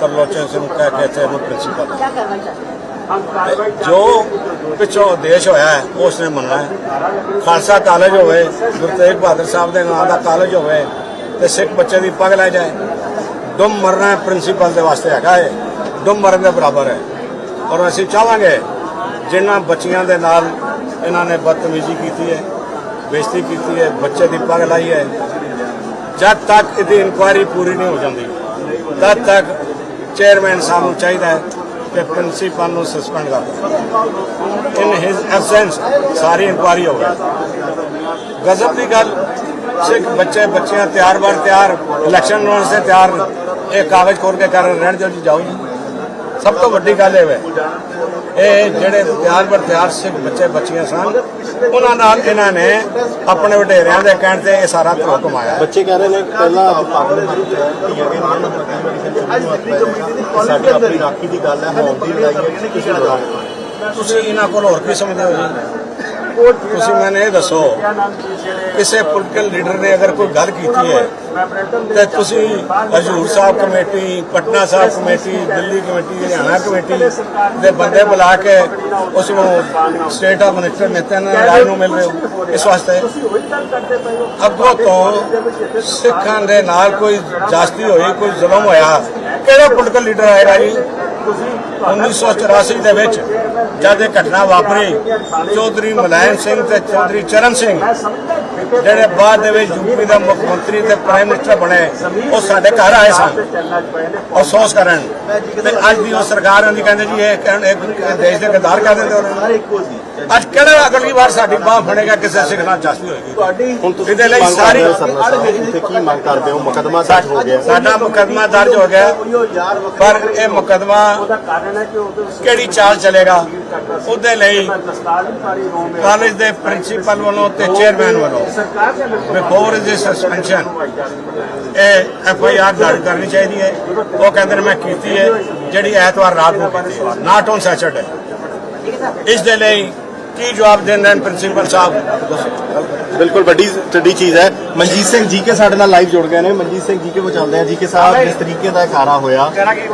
ਤਰਲੋਚਨ ਸਿੰਘ ਨੂੰ ਕਹਿ ਕੇ ਤੇ ਨੂੰ ਪ੍ਰਿੰਸੀਪਲ ਜੋ ਪਿਛੋਂ ਉਦੇਸ਼ ਹੋਇਆ ਹੈ, ਉਸ ਨੇ ਮੰਨਣਾ ਹੈ। ਖਾਲਸਾ ਕਾਲਜ ਹੋਵੇ, ਗੁਰੂ ਤੇਗ ਬਹਾਦਰ ਸਾਹਿਬ ਦੇ ਨਾਮ ਦਾ ਕਾਲਜ ਹੋਵੇ ਤੇ ਸਿੱਖ ਬੱਚੇ ਦੀ ਪਗ ਲੈ ਜਾਏ। ਦੁਮ ਮਰਨਾ ਪ੍ਰਿੰਸੀਪਲ ਦੇ ਵਾਸਤੇ ਹੈਗਾ ਹੈ ਦੁਮ ਮਰਨ ਦੇ ਬਰਾਬਰ ਹੈ। ਔਰ ਅਸੀਂ ਚਾਹਾਂਗੇ ਜਿਨ੍ਹਾਂ ਬੱਚੀਆਂ ਦੇ ਨਾਲ ਇਹਨਾਂ ਨੇ ਬਦਤਮੀਜ਼ੀ ਕੀਤੀ ਹੈ, ਬੇਇੱਜ਼ਤੀ ਕੀਤੀ ਹੈ, ਬੱਚੇ ਦੀ ਪੱਗ ਲਾਈ ਹੈ, ਜਦ ਤੱਕ ਇਹਦੀ ਇਨਕੁਆਇਰੀ ਪੂਰੀ ਨਹੀਂ ਹੋ ਜਾਂਦੀ, ਤਦ ਤੱਕ ਚੇਅਰਮੈਨ ਸਾਹਿਬ ਨੂੰ ਚਾਹੀਦਾ ਹੈ ਕਿ ਪ੍ਰਿੰਸੀਪਲ ਨੂੰ ਸਸਪੈਂਡ ਕਰ ਦਿਓ ਇਨ ਹਿਸ ਐਬਸੈਂਸ ਸਾਰੀ ਇਨਕੁਆਇਰੀ ਹੋਵੇ ਗਜ਼ਬ ਦੀ ਗੱਲ, ਸਿੱਖ ਬੱਚੇ, ਬੱਚਿਆਂ ਤਿਆਰ ਬਰ ਤਿਆਰ ਇਲੈਕਸ਼ਨ ਲੜਨ ਸੇ ਤਿਆਰ ਇਹ ਕਾਗਜ਼ ਖੋਲ ਕੇ ਕਰ ਰਹਿਣ ਦਿਓ ਜੀ, ਜਾਓ ਜੀ। ਸਭ ਤੋਂ ਵੱਡੀ ਗੱਲ ਇਹ ਹੈ ਇਹ ਜਿਹੜੇ ਤਿਆਰ ਬਰ ਤਿਆਰ ਸਿੱਖ ਬੱਚੇ ਬੱਚੀਆਂ ਸਨ ਉਹਨਾਂ ਨਾਲ ਇਹਨਾਂ ਨੇ ਆਪਣੇ ਵਡੇਰਿਆਂ ਦੇ ਕਹਿਣ ਤੇ ਇਹ ਸਾਰਾ ਧਰੋ ਕਮਾਇਆ। ਬੱਚੇ ਕਹਿ ਰਹੇ ਨੇ ਪਹਿਲਾਂ ਸਾਡੀ ਆਪਣੀ ਰਾਖੀ ਦੀ ਗੱਲ ਹੈ ਹੌਂ ਦੀ ਲੜਾਈ ਹੈ ਤੁਸੀਂ ਇਹਨਾਂ ਕੋਲ ਹੋਰ ਕੀ ਸਮਝਦੇ ਹੋ ਜੀ? ਤੁਸੀਂ ਮੈਨੂੰ ਇਹ ਦੱਸੋ, ਕਿਸੇ ਪੋਲੀਟੀਕਲ ਲੀਡਰ ਨੇ ਅਗਰ ਕੋਈ ਗੱਲ ਕੀਤੀ ਹੈ, ਤੇ ਤੁਸੀਂ Hazur Sahib committee, Patna Sahib committee, Delhi committee, Haryana committee ਦੇ ਬੰਦੇ ਬੁਲਾ ਕੇ ਉਸ ਨੂੰ state of minister Nitin Rai ਨੂੰ ਮਿਲ ਰਹੇ ਹੋ, ਇਸ ਵਾਸਤੇ? ਅੱਗੋਂ ਤੋਂ ਸਿੱਖਾਂ ਦੇ ਨਾਲ ਕੋਈ ਜਾਸਤੀ ਹੋਈ, ਕੋਈ ਜ਼ੁਲਮ ਹੋਇਆ, ਕਿਹੜਾ ਪੋਲੀਟੀਕਲ ਲੀਡਰ ਆਏਗਾ ਜੀ? 1984 ਦੇ ਵਿੱਚ ਜਦ ਇਹ ਘਟਨਾ ਵਾਪਰੀ, ਚੌਧਰੀ ਮੁਲਾਇਮ ਸਿੰਘ ਤੇ ਚੌਧਰੀ ਚਰਨ ਸਿੰਘ, ਜਿਹੜੇ ਬਾਅਦ ਦੇ ਵਿੱਚ ਯੂਪੀ ਦਾ ਮੁੱਖ ਮੰਤਰੀ ਤੇ ਪ੍ਰਾਈਮ ਮਿਨਿਸਟਰ ਬਣੇ, ਉਹ ਸਾਡੇ ਘਰ ਆਏ ਸਨ। ਅਫਸੋਸ ਕਰਨ। ਤੇ ਅੱਜ ਦੀ ਉਹ ਸਰਕਾਰ ਆਂਦੀ ਕਹਿੰਦੇ ਜੀ, ਇਹ ਦੇਸ਼ ਦੇ ਗਦਾਰ ਕਹਿੰਦੇ ਉਹਨਾਂ ਨੂੰ। ਅੱਜ ਕਿਹੜਾ ਅਗਲੀ ਵਾਰ ਸਾਡੀ ਬਾਹ ਫੜੇਗਾ ਕਿਸੇ ਸਿੱਖ ਨਾਲ ਜਾਸਤੀ ਹੋਏਗੀ। ਹੁਣ ਤੁਸੀਂ ਇਹਦੇ ਲਈ ਸਾਰੀ ਤੇ ਕੀ ਮੰਗ ਕਰਦੇ ਹੋ? ਮੁਕਦਮਾ ਦਰਜ ਹੋ ਗਿਆ। ਸਾਡਾ ਮੁਕਦਮਾ ਦਰਜ ਹੋ ਗਿਆ ਪਰ ਇਹ ਮੁਕਦਮਾ ਕਿਹੜੀ ਚਾਲ ਚੱਲੇਗਾ? ਉਹਦੇ ਲਈ ਕਾਲਜ ਦੇ ਪ੍ਰਿੰਸੀਪਲ ਵੱਲੋਂ ਤੇ ਚੇਅਰਮੈਨ ਵੱਲੋਂ ਬਿਫੋਰ ਇਸ ਸਸਪੈਂਸ਼ਨ ਇਹ ਐਫ ਆਈ ਆਰ ਦਰਜ ਕਰਨੀ ਚਾਹੀਦੀ ਹੈ। ਉਹ ਕਹਿੰਦੇ ਨੇ ਮੈਂ ਕੀਤੀ ਹੈ ਜਿਹੜੀ ਐਤਵਾਰ ਰਾਤ ਨੂੰ ਕੀਤੀ ਨਾਟ ਔਨ ਸੈਚਰਡੇ ਇਸ ਦੇ ਲਈ ਕੀ ਜਵਾਬ ਦੇਣਾ ਪ੍ਰਿੰਸੀਪਲ ਸਾਹਿਬ? ਬਿਲਕੁਲ ਵੱਡੀ ਵੱਡੀ ਚੀਜ਼ ਹੈ। ਮਨਜੀਤ ਸਿੰਘ ਜੀ ਕੇ ਸਾਡੇ ਨਾਲ ਲਾਈਵ ਜੁੜ ਗਏ ਨੇ। ਮਨਜੀਤ ਸਿੰਘ ਜੀ ਕੇ ਕੋ ਚੱਲਦੇ ਆ ਜੀ ਕੇ ਸਾਹਿਬ ਜਿਸ ਤਰੀਕੇ ਦਾ ਕਾਰਾ ਹੋਇਆ?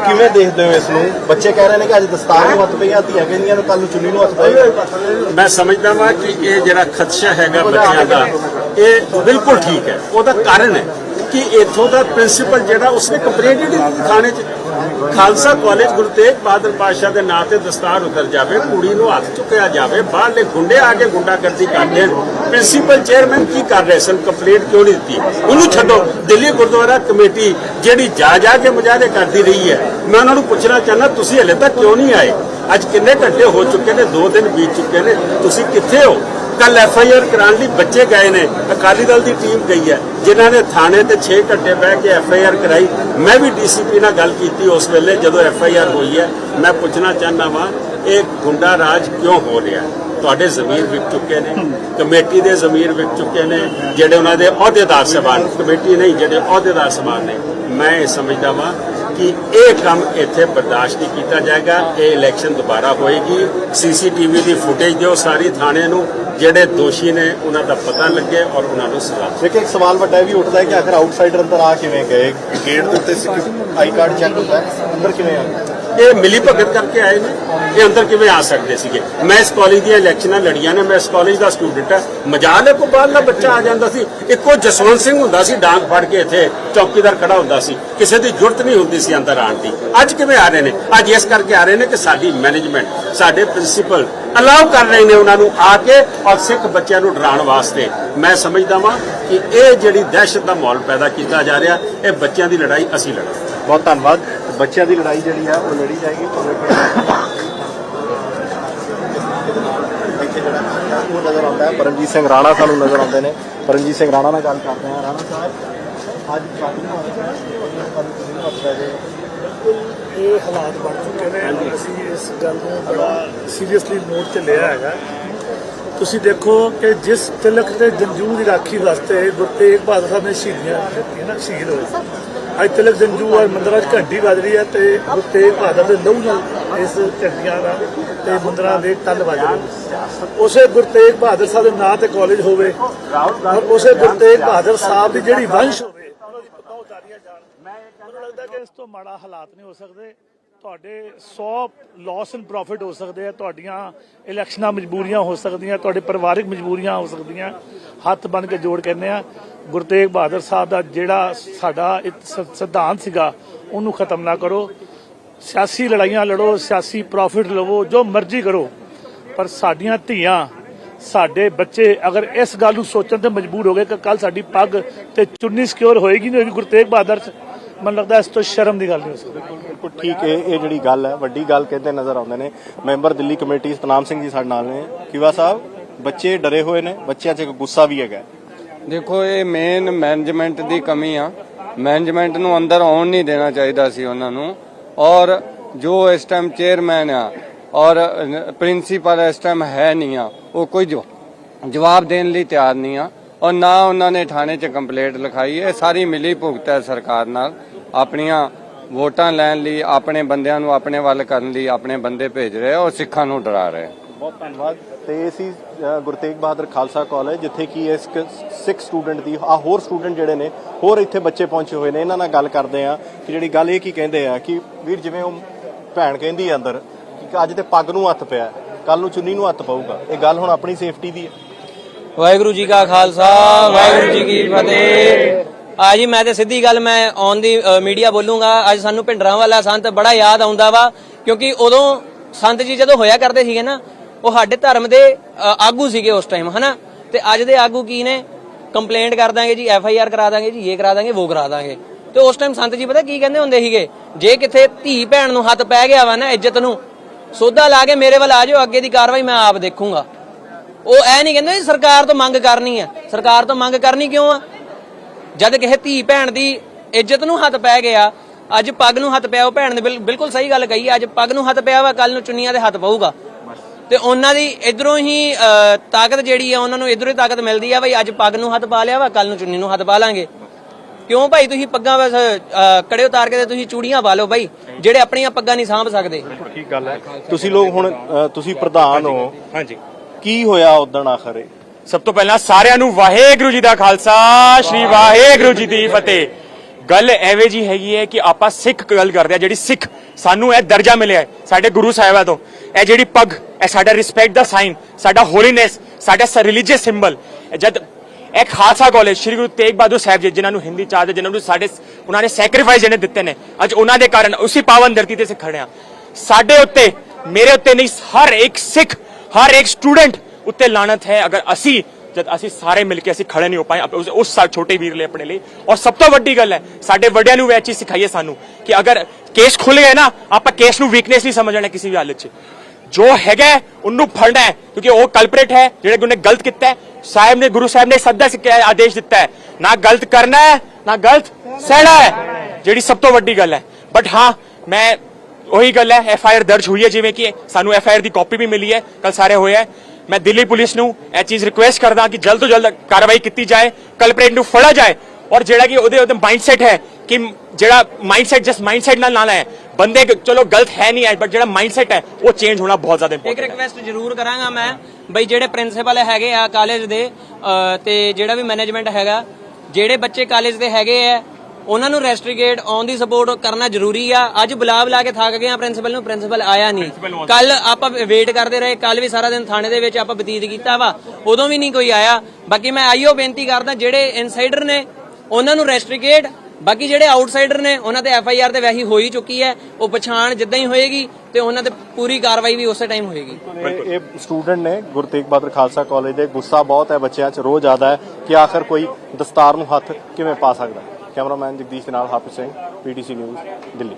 ਕਿਵੇਂ ਦੇਖਦੇ ਹੋ ਇਸ ਨੂੰ? ਬੱਚੇ ਕਹਿ ਰਹੇ ਨੇ ਕਿ ਅੱਜ ਦਸਤਾਰ ਨੂੰ ਹੱਥ ਪਈਆਂ ਧੀਆਂ ਕਹਿੰਦੀਆਂ ਨੇ ਕੱਲ ਨੂੰ ਚੁੰਨੀ ਨੂੰ ਹੱਥ ਪਏਗਾ ਮੈਂ ਸਮਝਦਾ ਵਾਂ ਕਿ ਇਹ ਜਿਹੜਾ ਖਦਸ਼ਾ ਹੈਗਾ ਬੱਚਿਆਂ ਦਾ ਇਹ ਬਿਲਕੁਲ ਠੀਕ ਹੈ। ਉਹਦਾ ਕਾਰਨ ਹੈ ਕਿ ਇੱਥੋਂ ਦਾ ਪ੍ਰਿੰਸੀਪਲ ਜਿਹੜਾ ਉਸਨੇ ਕੰਪਲੇਂਟ ਹੀ ਥਾਣੇ 'ਚ। ਖਾਲਸਾ ਕਾਲਜ ਗੁਰੂ ਤੇਗ ਬਹਾਦਰ ਪਾਤਸ਼ਾਹ ਦੇ ਨਾਂ ਤੇ ਦਸਤਾਰ ਉਤਰ ਜਾਵੇ, ਕੁੜੀ ਨੂੰ ਹੱਥ ਚੁੱਕਿਆ ਜਾਵੇ, ਬਾਹਰਲੇ ਗੁੰਡੇ ਆ ਕੇ ਗੁੰਡਾਗਰਦੀ ਕਰਦੇ ਪ੍ਰਿੰਸੀਪਲ ਚੇਅਰਮੈਨ ਕੀ ਕਰ ਰਹੇ ਸਨ? ਕੰਪਲੇਂਟ ਕਿਉਂ ਨਹੀਂ ਦਿੱਤੀ? ਉਹਨੂੰ ਛੱਡੋ। ਦਿੱਲੀ ਗੁਰਦੁਆਰਾ ਕਮੇਟੀ ਜਿਹੜੀ ਜਾ ਜਾ ਕੇ ਮੁਜਾਹਦੇ ਕਰਦੀ ਰਹੀ ਹੈ। ਮੈਂ ਉਹਨਾਂ ਨੂੰ ਪੁੱਛਣਾ ਚਾਹੁੰਦਾ, ਤੁਸੀਂ ਹਲੇ ਤੱਕ ਕਿਉਂ ਨਹੀਂ ਆਏ? ਅੱਜ ਕਿੰਨੇ ਘੰਟੇ ਹੋ ਚੁੱਕੇ ਨੇ? 2 ਦਿਨ ਬੀਤ ਚੁੱਕੇ ਨੇ। ਤੁਸੀਂ ਕਿੱਥੇ ਹੋ? ਕੱਲ ਐਫ ਕਰਾਉਣ ਲਈ ਬੱਚੇ ਗਏ ਨੇ। ਅਕਾਲੀ ਦਲ ਦੀ ਟੀਮ ਗਈ ਹੈ। ਜਿਨ੍ਹਾਂ ਨੇ ਥਾਣੇ ਤੇ 6 ਘੰਟੇ ਬਹਿ ਕੇ ਐਫ ਕਰਾਈ। ਮੈਂ ਵੀ ਡੀਸੀਪੀ ਨਾਲ ਗੱਲ ਕੀਤੀ ਉਸ ਵੇਲੇ ਜਦੋਂ ਐਫ ਆਈ ਆਰ ਹੋਈ ਹੈ। ਮੈਂ ਪੁੱਛਣਾ ਚਾਹੁੰਦਾ ਵਾਂ, ਇਹ ਗੁੰਡਾ ਰਾਜ ਕਿਉਂ ਹੋ ਰਿਹਾ ਤੁਹਾਡੇ ਜ਼ਮੀਰ ਵਿਕ ਚੁੱਕੇ ਨੇ। ਕਮੇਟੀ ਦੇ ਜ਼ਮੀਰ ਵਿਕ ਚੁੱਕੇ ਨੇ, ਜਿਹੜੇ ਉਹਨਾਂ ਦੇ ਅਹੁਦੇਦਾਰ ਸਭਾਨ ਕਮੇਟੀ ਨਹੀਂ, ਜਿਹੜੇ ਅਹੁਦੇਦਾਰ ਸਭਾਨ ਨੇ। ਮੈਂ ਇਹ ਸਮਝਦਾ ਵਾਂ ਕਿ ਇਹ ਕੰਮ ਇੱਥੇ ਬਰਦਾਸ਼ਤ ਨਹੀਂ ਕੀਤਾ ਜਾਏਗਾ। ਇਹ ਇਲੈਕਸ਼ਨ ਦੁਬਾਰਾ ਹੋਏਗੀ। ਸੀਸੀਟੀਵੀ ਦੀ ਫੁਟੇਜ ਦਿਓ ਸਾਰੀ ਥਾਣੇ ਨੂੰ। ਜਿਹੜੇ ਦੋਸ਼ੀ ਨੇ, ਉਹਨਾਂ ਦਾ ਪਤਾ ਲੱਗੇ ਔਰ ਉਹਨਾਂ ਨੂੰ ਸਜ਼ਾ ਦੇਖਿਏ ਇੱਕ ਸਵਾਲ ਵੱਡਾ ਇਹ ਵੀ ਉੱਠਦਾ ਹੈ ਕਿ ਆਖਰ ਆਊਟਸਾਈਡਰ ਅੰਦਰ ਆ ਕਿਵੇਂ ਗਏ? ਗੇਟ ਦੇ ਉੱਤੇ ਆਈ ਕਾਰਡ ਚੈੱਕ ਹੁੰਦਾ ਅੰਦਰ ਕਿਵੇਂ ਆ? ਗਏ ਇਹ ਮਿਲੀ ਭਗਤ ਕਰਕੇ ਆਏ ਨੇ। ਇਹ ਅੰਦਰ ਕਿਵੇਂ ਆ ਸਕਦੇ ਸੀਗੇ? ਮੈਂ ਇਸ ਕਾਲਜ ਦੀਆਂ ਇਲੈਕਸ਼ਨਾਂ ਲੜੀਆਂ ਨੇ, ਮੈਂ ਇਸ ਕਾਲਜ ਦਾ ਸਟੂਡੈਂਟ ਹਾਂ ਮਜਾਲ ਹੈ ਕੋ ਬਾਹਰਲਾ ਬੱਚਾ ਆ ਜਾਂਦਾ ਸੀ। ਇੱਕੋ ਜਸਵੰਤ ਸਿੰਘ ਹੁੰਦਾ ਸੀ, ਡਾਂਗ ਫੜ ਕੇ ਇੱਥੇ ਚੌਕੀਦਾਰ ਖੜਾ ਹੁੰਦਾ ਸੀ। ਕਿਸੇ ਦੀ ਜ਼ਰੂਰਤ ਨਹੀਂ ਹੁੰਦੀ ਸੀ ਅੰਦਰ ਆਉਣ ਦੀ। ਅੱਜ ਕਿਵੇਂ ਆ ਰਹੇ ਨੇ? ਅੱਜ ਇਸ ਕਰਕੇ ਆ ਰਹੇ ਨੇ ਕਿ ਸਾਡੀ ਮੈਨੇਜਮੈਂਟ ਸਾਡੇ ਪ੍ਰਿੰਸੀਪਲ ਅਲਾਉ ਕਰ ਰਹੇ ਨੇ ਉਹਨਾਂ ਨੂੰ ਆ ਕੇ ਔਰ ਸਿੱਖ ਬੱਚਿਆਂ ਨੂੰ ਡਰਾਉਣ ਵਾਸਤੇ। ਮੈਂ ਸਮਝਦਾ ਵਾਂ ਕਿ ਇਹ ਜਿਹੜੀ ਦਹਿਸ਼ਤ ਦਾ ਮਾਹੌਲ ਪੈਦਾ ਕੀਤਾ ਜਾ ਰਿਹਾ, ਇਹ ਬੱਚਿਆਂ ਦੀ ਲੜਾਈ ਅਸੀਂ ਲੜਾਂਗੇ। ਬਹੁਤ ਧੰਨਵਾਦ। ਬੱਚਿਆਂ ਦੀ ਲੜਾਈ ਜਿਹੜੀ ਆ ਉਹ ਲੜੀ ਜਾਏਗੀ ਜਿਹੜਾ ਉਹ ਨਜ਼ਰ ਆਉਂਦਾ ਹੈ। ਪਰਮਜੀਤ ਸਿੰਘ ਰਾਣਾ ਸਾਨੂੰ ਨਜ਼ਰ ਆਉਂਦੇ ਨੇ। ਪਰਮਜੀਤ ਸਿੰਘ ਰਾਣਾ ਨਾਲ ਗੱਲ ਕਰਦੇ ਹਾਂ। ਰਾਣਾ ਸਾਹਿਬ ਅੱਜ ਪਾਰਟੀ ਨੂੰ ਆਉਂਦਾ ਹੈ। ਇਹ ਹਾਲਾਤ ਬਣ ਚੁੱਕੇ ਨੇ। ਅਸੀਂ ਇਸ ਗੱਲ ਨੂੰ ਬੜਾ ਸੀਰੀਅਸਲੀ ਨੋਟ 'ਚ ਲਿਆ ਹੈਗਾ। ਤੁਸੀਂ ਦੇਖੋ ਕਿ ਜਿਸ ਤਿਲਕ ਤੇ ਜੰਜੂ ਦੀ ਰਾਖੀ ਵਾਸਤੇ ਗੁਰੂ ਤੇਗ ਬਹਾਦਰ ਸਾਹਿਬ ਨੇ ਸ਼ਹੀਦੀਆਂ ਦਿੱਤੀਆਂ ਨਾ ਸ਼ਹੀਦ ਹੋਏ। ਅੱਜ ਤਿਲਕ ਜੰਜੂ ਔਰ ਮੰਦਰਾਂ 'ਚ ਘੰਟੀ ਵੱਜ ਰਹੀ ਹੈ ਤੇ ਗੁਰੂ ਤੇਗ ਦੇ ਲਹੂ ਨਾਲ ਇਸ ਘੰਟੀਆਂ ਦਾ ਤੇ ਮੰਦਰਾਂ ਦੇ ਟੱਲ ਵੱਜ ਰਹੇ ਉਸੇ ਗੁਰੂ ਤੇਗ ਬਹਾਦਰ ਸਾਹਿਬ ਦੇ ਨਾਂ ਤੇ ਕਾਲਜ ਹੋਵੇ ਔਰ ਉਸੇ ਗੁਰੂ ਤੇਗ ਬਹਾਦਰ ਸਾਹਿਬ ਦੀ ਜਿਹੜੀ ਵੰਸ਼ ਹੋਵੇ ਉਹਨਾਂ ਦੀ ਪਤਾ ਜਾਣ ਮੈਨੂੰ ਲੱਗਦਾ ਕਿ ਇਸ ਤੋਂ ਮਾੜਾ ਹਾਲਾਤ ਨਹੀਂ ਹੋ ਸਕਦੇ। ਤੁਹਾਡੇ 100 ਲਾਸ ਐਂਡ ਪ੍ਰੋਫਿਟ ਹੋ ਸਕਦੇ ਆ, ਤੁਹਾਡੀਆਂ ਇਲੈਕਸ਼ਨਾਂ ਮਜਬੂਰੀਆਂ ਹੋ ਸਕਦੀਆਂ, ਤੁਹਾਡੇ ਪਰਿਵਾਰਿਕ ਮਜਬੂਰੀਆਂ ਹੋ ਸਕਦੀਆਂ। ਹੱਥ ਬਨ ਕੇ ਜੋੜ ਕਹਿੰਦੇ ਆ, ਗੁਰੂ ਤੇਗ ਬਹਾਦਰ ਸਾਹਿਬ ਦਾ ਜਿਹੜਾ ਸਾਡਾ ਸਿਧਾਂਤ ਸੀਗਾ, ਉਹਨੂੰ ਖਤਮ ਨਾ ਕਰੋ। ਸਿਆਸੀ ਲੜਾਈਆਂ ਲੜੋ, ਸਿਆਸੀ ਪ੍ਰੋਫਿਟ ਲਵੋ, ਜੋ ਮਰਜ਼ੀ ਕਰੋ, ਪਰ ਸਾਡੀਆਂ ਧੀਆਂ, ਸਾਡੇ ਬੱਚੇ ਅਗਰ ਇਸ ਗੱਲ ਨੂੰ ਸੋਚਣ ਤੇ ਮਜਬੂਰ ਹੋ ਗਏ ਕਿ ਕੱਲ ਸਾਡੀ ਪੱਗ ਤੇ ਚੁੰਨੀ ਸਿਕਿਉਰ ਹੋਏਗੀ ਨਹੀਂ ਹੋਏਗੀ ਗੁਰੂ ਤੇਗ ਬਹਾਦਰ ਮੈਨੂੰ ਲੱਗਦਾ ਇਸ ਤੋਂ ਸ਼ਰਮ ਦੀ ਗੱਲ ਨਹੀਂ ਹੋ ਸਕਦੀ। ਬਿਲਕੁਲ ਠੀਕ ਹੈ ਇਹ ਜਿਹੜੀ ਗੱਲ ਹੈ ਵੱਡੀ ਗੱਲ ਕਹਿੰਦੇ ਨਜ਼ਰ ਆਉਂਦੇ ਨੇ। ਮੈਂਬਰ ਦਿੱਲੀ ਕਮੇਟੀ ਸਤਨਾਮ ਸਿੰਘ ਜੀ ਸਾਡੇ ਨਾਲ ਨੇ। ਕਿਵਾ ਸਾਹਿਬ ਬੱਚੇ ਡਰੇ ਹੋਏ ਨੇ ਬੱਚਿਆਂ 'ਚ ਇੱਕ ਗੁੱਸਾ ਵੀ ਹੈਗਾ। ਦੇਖੋ ਇਹ ਮੇਨ ਮੈਨੇਜਮੈਂਟ ਦੀ ਕਮੀ ਆ। ਮੈਨੇਜਮੈਂਟ ਨੂੰ ਅੰਦਰ ਆਉਣ ਨਹੀਂ ਦੇਣਾ ਚਾਹੀਦਾ ਸੀ ਉਹਨਾਂ ਨੂੰ। ਔਰ ਜੋ ਇਸ ਟਾਈਮ ਚੇਅਰਮੈਨ ਆ ਔਰ ਪ੍ਰਿੰਸੀਪਲ ਇਸ ਟਾਈਮ ਹੈ ਨਹੀਂ ਆ ਉਹ ਕੋਈ ਜਵਾ- ਜਵਾਬ ਦੇਣ ਲਈ ਤਿਆਰ ਨਹੀਂ ਆ। ਔਰ ਨਾ ਉਹਨਾਂ ਨੇ ਥਾਣੇ 'ਚ ਕੰਪਲੇਂਟ ਲਿਖਾਈ ਹੈ ਇਹ ਸਾਰੀ ਮਿਲੀ ਭੁਗਤ ਹੈ ਸਰਕਾਰ ਨਾਲ। ਆਪਣੀਆਂ ਵੋਟਾਂ ਲੈਣ ਲਈ ਆਪਣੇ ਬੰਦਿਆਂ ਨੂੰ ਆਪਣੇ ਵੱਲ ਕਰਨ ਲਈ ਆਪਣੇ ਬੰਦੇ ਭੇਜ ਰਹੇ ਔਰ ਸਿੱਖਾਂ ਨੂੰ ਡਰਾ ਰਹੇ ਬਹੁਤ ਧੰਨਵਾਦ। ਤੇ ਇਹ ਸੀ ਅ, ਗੁਰੂ ਤੇਗ ਬਹਾਦਰ ਖਾਲਸਾ ਕਾਲਜ ਜਿੱਥੇ ਕਿ ਇਸ ਸਿੱਖ ਸਟੂਡੈਂਟ ਦੀ ਆ ਹੋਰ ਸਟੂਡੈਂਟ ਜਿਹੜੇ ਨੇ ਹੋਰ ਇੱਥੇ ਬੱਚੇ ਪਹੁੰਚੇ ਹੋਏ ਨੇ ਇਹਨਾਂ ਨਾਲ ਗੱਲ ਕਰਦੇ ਆ ਕਿ ਜਿਹੜੀ ਗੱਲ ਇਹ ਕੀ ਕਹਿੰਦੇ ਆ ਕਿ ਵੀਰ ਜਿਵੇਂ ਉਹ ਭੈਣ ਕਹਿੰਦੀ ਆ ਅੰਦਰ ਕਿ ਅੱਜ ਤੇ ਪੱਗ ਨੂੰ ਹੱਥ ਪਿਆ ਕੱਲ ਨੂੰ ਚੁੰਨੀ ਨੂੰ ਹੱਥ ਪਊਗਾ। ਇਹ ਗੱਲ ਹੁਣ ਆਪਣੀ ਸੇਫਟੀ ਦੀ ਹੈ। ਵਾਹਿਗੁਰੂ ਜੀ ਕਾ ਖਾਲਸਾ ਵਾਹਿਗੁਰੂ ਜੀ ਕੀ ਫਤਿਹ। ਆ ਜੀ, ਮੈਂ ਤੇ ਸਿੱਧੀ ਗੱਲ, ਮੈਂ ਔਨ ਦੀ ਮੀਡੀਆ ਬੋਲੂੰਗਾ। ਅੱਜ ਸਾਨੂੰ ਭਿੰਡਰਾਂ ਵਾਲਾ ਸੰਤ ਬੜਾ ਯਾਦ ਆਉਂਦਾ ਵਾ, ਕਿਉਂਕਿ ਉਦੋਂ ਸੰਤ ਜੀ ਜਦੋਂ ਹੋਇਆ ਕਰਦੇ ਸੀਗੇ ਨਾ, ਉਹ ਸਾਡੇ ਧਰਮ ਦੇ ਆਗੂ ਸੀਗੇ ਉਸ ਟਾਈਮ ਹਨਾ? ਤੇ ਅੱਜ ਦੇ ਆਗੂ ਕੀ ਨੇ? ਕੰਪਲੇਂਟ ਕਰ ਦਾਂਗੇ ਜੀ ਐਫ ਆਈ ਆਰ ਕਰਾ ਦਾਂਗੇ ਜੀ, ਇਹ ਕਰਾ ਦਾਂਗੇ, ਉਹ ਕਰਾ ਦਾਂਗੇ। ਤੇ ਉਸ ਟਾਈਮ ਸੰਤ ਜੀ ਪਤਾ ਕੀ ਕਹਿੰਦੇ ਹੁੰਦੇ ਸੀਗੇ? ਜੇ ਕਿਥੇ ਧੀ ਭੈਣ ਨੂੰ ਹੱਥ ਪੈ ਗਿਆ ਵਾ ਨਾ ਇੱਜ਼ਤ ਨੂੰ, ਸੋਧਾ ਲਾ ਕੇ ਮੇਰੇ ਵੱਲ ਆ ਜਾਓ ਅੱਗੇ ਦੀ ਕਾਰਵਾਈ ਮੈਂ ਆਪ ਦੇਖੂੰਗਾ। ਉਹ ਐ ਨਹੀਂ ਕਹਿੰਦੇ ਵੀ ਸਰਕਾਰ ਤੋਂ ਮੰਗ ਕਰਨੀ ਆ। ਸਰਕਾਰ ਤੋਂ ਮੰਗ ਕਰਨੀ ਕਿਉਂ ਆ? ਜਦ ਕਿਸੇ ਧੀ ਭੈਣ ਦੀ ਇੱਜ਼ਤ ਨੂੰ ਹੱਥ ਪੈ ਗਿਆ ਅੱਜ ਪੱਗ ਨੂੰ ਹੱਥ ਪਿਆ ਉਹ ਭੈਣ ਨੇ ਬਿਲ- ਬਿਲਕੁਲ ਸਹੀ ਗੱਲ ਕਹੀ ਅੱਜ ਪੱਗ ਨੂੰ ਹੱਥ ਪਿਆ ਵਾ ਕੱਲ ਨੂੰ ਚੁੰਨੀਆਂ ਦੇ ਹੱਥ ਪਊਗਾ। ਤੇ ਉਹਨਾਂ ਦੀ ਇਧਰੋਂ ਹੀ ਤਾਕਤ ਜਿਹੜੀ ਆ ਉਹਨਾਂ ਨੂੰ ਇਧਰੋਂ ਹੀ ਤਾਕਤ ਮਿਲਦੀ ਆ ਬਈ ਅੱਜ ਪੱਗ ਨੂੰ ਹੱਥ ਪਾ ਲਿਆ ਵਾ ਕੱਲ ਨੂੰ ਚੁੰਨੀ ਨੂੰ ਹੱਥ ਪਾ ਲਾਂਗੇ। ਕਿਉਂ ਭਾਈ ਤੁਸੀਂ ਪੱਗਾਂ ਬਸ ਕੜੇ ਉਤਾਰ ਕੇ ਤੇ ਤੁਸੀਂ ਚੂੜੀਆਂ ਪਾ ਲਓ ਭਾਈ ਜਿਹੜੇ ਆਪਣੀਆਂ ਪੱਗਾਂ ਨਹੀਂ ਸਾਂਭ ਸਕਦੇ। ਠੀਕ ਗੱਲ ਹੈ। ਤੁਸੀਂ ਲੋਕ ਹੁਣ ਤੁਸੀਂ ਪ੍ਰਧਾਨ ਹੋ। ਹਾਂਜੀ। ਕੀ ਹੋਇਆ ਉਦੋਂ ਆਖਰ ਸਭ ਤੋਂ ਪਹਿਲਾਂ ਸਾਰਿਆਂ ਨੂੰ ਵਾਹਿਗੁਰੂ ਜੀ ਦਾ ਖਾਲਸਾ, ਸ਼੍ਰੀ ਵਾਹਿਗੁਰੂ ਜੀ ਦੀ ਫਤਿਹ। ਗੱਲ ਐਵੇਂ ਜੀ ਹੈਗੀ ਹੈ ਕਿ ਆਪਾਂ ਸਿੱਖ ਗੱਲ ਕਰਦੇ ਆ ਜਿਹੜੀ ਸਿੱਖ ਸਾਨੂੰ ਇਹ ਦਰਜਾ ਮਿਲਿਆ ਹੈ, ਸਾਡੇ ਗੁਰੂ ਸਾਹਿਬਾਂ ਤੋਂ। ਇਹ ਜਿਹੜੀ ਪੱਗ, ਇਹ ਸਾਡਾ ਰਿਸਪੈਕਟ ਦਾ ਸਾਈਨ ਸਾਡਾ ਹੋਲੀਨੈਸ ਸਾਡਾ ਰਿਲੀਜੀਅਸ ਸਿੰਬਲ ਜਦ ਇਹ ਖਾਲਸਾ ਕਾਲਜ ਸ਼੍ਰੀ ਗੁਰੂ ਤੇਗ ਬਹਾਦਰ ਸਾਹਿਬ ਜੀ, ਜਿਨ੍ਹਾਂ ਨੂੰ ਹਿੰਦੀ ਚਾਹਦੇ ਜਿਨ੍ਹਾਂ ਨੂੰ ਸਾਡੇ ਉਹਨਾਂ ਨੇ ਸੈਕਰੀਫਾਈਸ ਜਿਹਨੇ ਦਿੱਤੇ ਨੇ, ਅੱਜ ਉਹਨਾਂ ਦੇ ਕਾਰਨ ਉਸੇ ਪਾਵਨ ਧਰਤੀ ਤੇ ਅਸੀਂ ਖੜੇ ਹਾਂ। ਸਾਡੇ ਉੱਤੇ, ਮੇਰੇ ਉੱਤੇ ਨਹੀਂ, ਹਰ ਇੱਕ ਸਿੱਖ, ਹਰ ਇੱਕ ਸਟੂਡੈਂਟ ਉੱਤੇ ਲਾਣਤ ਹੈ, ਅਗਰ ਅਸੀਂ, ਜਦ ਅਸੀਂ ਸਾਰੇ ਮਿਲ ਕੇ ਅਸੀਂ ਖੜੇ ਨਹੀਂ ਹੋ ਪਾਏ ਉਸ- ਛੋਟੇ ਵੀਰ ਲਈ ਆਪਣੇ ਲਈ। ਔਰ ਸਭ ਤੋਂ ਵੱਡੀ ਗੱਲ ਹੈ, ਸਾਡੇ ਵੱਡਿਆਂ ਨੂੰ ਵੀ ਇਹ ਚੀਜ਼ ਸਿਖਾਈਏ ਸਾਨੂੰ ਕਿ ਅਗਰ ਕੇਸ ਖੁੱਲ ਗਏ ਨਾ, ਆਪਾਂ ਕੇਸ ਨੂੰ ਵੀਕਨੈਸ ਨਹੀਂ ਸਮਝਣਾ ਕਿਸੇ ਵੀ ਹਾਲਤ 'ਚ। ਜੋ ਹੈਗਾ ਉਹਨੂੰ ਫੜਨਾ ਹੈ, ਕਿਉਂਕਿ ਉਹ ਕਲਪਰੇਟ ਹੈ, ਜਿਹੜੇ ਉਹਨੇ ਗਲਤ ਕੀਤਾ ਹੈ। ਸਾਹਿਬ ਨੇ, ਗੁਰੂ ਸਾਹਿਬ ਨੇ ਸੱਦਾ ਸਿੱਖਿਆ ਆਦੇਸ਼ ਦਿੱਤਾ ਹੈ, ਨਾ ਗਲਤ ਕਰਨਾ ਹੈ, ਨਾ ਗਲਤ ਸਹਿਣਾ ਹੈ, ਜਿਹੜੀ ਸਭ ਤੋਂ ਵੱਡੀ ਗੱਲ ਹੈ। ਬਟ ਹਾਂ, ਮੈਂ, ਉਹੀ ਗੱਲ ਹੈ ਐਫ ਆਈ ਆਰ ਦਰਜ ਹੋਈ ਹੈ, ਜਿਵੇਂ ਕਿ ਸਾਨੂੰ ਐਫ ਆਈ ਆਰ ਦੀ ਕਾਪੀ ਵੀ ਮਿਲੀ ਹੈ ਕੱਲ ਸਾਰੇ ਹੋਏ ਹੈ। ਮੈਂ ਦਿੱਲੀ ਪੁਲਿਸ ਨੂੰ ਇਹ ਚੀਜ਼ ਰਿਕੁਐਸਟ ਕਰਦਾ ਕਿ ਜਲਦ ਤੋਂ ਜਲਦ ਕਾਰਵਾਈ ਕੀਤੀ ਜਾਏ ਕਲਪਰੇਟ ਨੂੰ ਫੜਾ ਜਾਏ ਔਰ ਜਿਹੜਾ ਕਿ ਉਹਦੇ ਉਹਦੇ ਮਾਈਂਡਸੈਟ ਹੈ ਕਿ ਜਿਹੜਾ ਮਾਈਂਡਸੈਟ ਜਸ ਮਾਈਂਡਸੈਟ ਨਾਲ ਨਾਲ ਹੈ। ਬੰਦੇ ਚਲੋ ਗਲਤ ਹੈ ਨਹੀਂ ਹੈ ਬਟ ਜਿਹੜਾ ਮਾਈਂਡਸੈਟ ਹੈ ਉਹ ਚੇਂਜ ਹੋਣਾ ਬਹੁਤ ਜ਼ਿਆਦਾ ਇੱਕ ਇੰਪੋਰਟੈਂਟ ਹੈ। ਰਿਕਵੈਸਟ ਜ਼ਰੂਰ ਕਰਾਂਗਾ ਮੈਂ ਬਈ ਜਿਹੜੇ ਪ੍ਰਿੰਸੀਪਲ ਹੈਗੇ ਆ ਕਾਲਜ ਦੇ ਤੇ ਜਿਹੜਾ ਵੀ ਮੈਨੇਜਮੈਂਟ ਹੈਗਾ ਜਿਹੜੇ ਬੱਚੇ ਕਾਲਜ ਦੇ ਹੈਗੇ ਆ ਉਹਨਾਂ ਨੂੰ ਰੈਸਟ੍ਰੀਗੇਟ ਔਨ ਦੀ ਸਪੋਰਟ ਕਰਨਾ ਜ਼ਰੂਰੀ ਆ। ਅੱਜ ਬੁਲਾ ਬੁਲਾ ਕੇ ਥੱਕ ਗਏ ਆ ਪ੍ਰਿੰਸੀਪਲ ਨੂੰ ਪ੍ਰਿੰਸੀਪਲ ਆਇਆ ਨਹੀਂ। ਕੱਲ ਆਪਾਂ ਵੇਟ ਕਰਦੇ ਰਹੇ ਕੱਲ ਵੀ ਸਾਰਾ ਦਿਨ ਥਾਣੇ ਦੇ ਵਿੱਚ ਆਪਾਂ ਬਤੀਤ ਕੀਤਾ ਵਾ। ਉਦੋਂ ਵੀ ਨਹੀਂ ਕੋਈ ਆਇਆ। ਬਾਕੀ ਮੈਂ ਆਈਓ ਬੇਨਤੀ ਕਰਦਾ ਜਿਹੜੇ ਇਨਸਾਈਡਰ ਨੇ ਉਹਨਾਂ ਨੂੰ ਰੈਸਟ੍ਰੀਗੇਟ ਬਾਕੀ ਜਿਹੜੇ ਆਊਟਸਾਈਡਰ ਨੇ ਉਹਨਾਂ ਤੇ ਐਫ ਆਈ ਆਰ ਤੇ ਵੈਸੀ ਹੋ ਹੀ ਚੁੱਕੀ ਹੈ। ਉਹ ਪਛਾਣ ਜਿੱਦਾਂ ਹੀ ਹੋਏਗੀ ਤੇ ਉਹਨਾਂ ਤੇ ਪੂਰੀ ਕਾਰਵਾਈ ਵੀ ਉਸੇ ਟਾਈਮ ਹੋਏਗੀ। ਇਹ ਸਟੂਡੈਂਟ ਨੇ ਗੁਰੂ ਤੇਗ ਬਹਾਦਰ ਖਾਲਸਾ ਕਾਲਜ ਦੇ ਗੁੱਸਾ ਬਹੁਤ ਹੈ ਬੱਚਿਆਂ 'ਚ ਰੋਜ਼ ਆਦਾ ਹੈ ਕਿ ਆਖਰ ਕੋਈ ਦਸਤਾਰ ਨੂੰ ਹੱਥ ਕਿਵੇਂ ਪਾ ਸਕਦਾ। ਕੈਮਰਾਮੈਨ ਜਗਦੀਸ਼ ਦੇ ਨਾਲ ਹਾਫਿਜ਼ ਸਿੰਘ ਪੀਟੀਸੀ ਨਿਊਜ਼ ਦਿੱਲੀ।